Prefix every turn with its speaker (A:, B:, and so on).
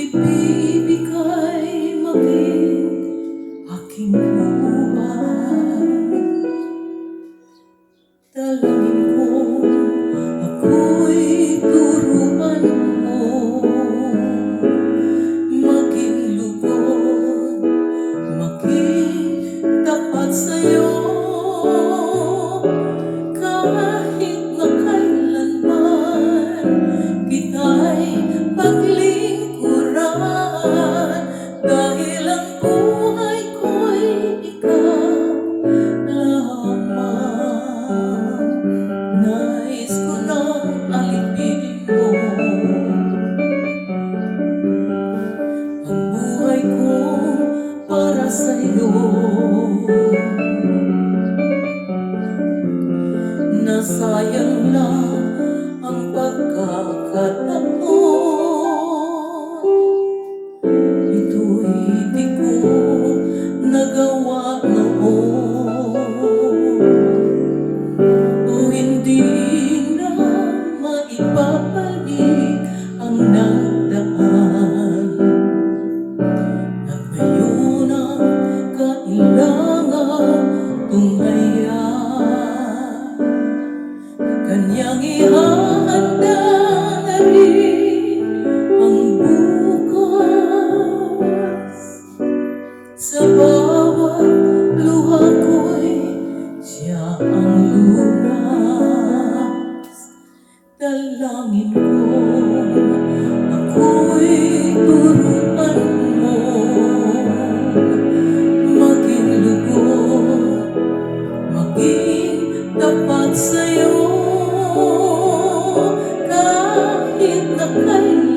A: Ibibigay maging aking buhay Ой, Panginoon Nasayang na ang pagkakataon. Ito'y di ko dapat sa'yo kahit na kailan.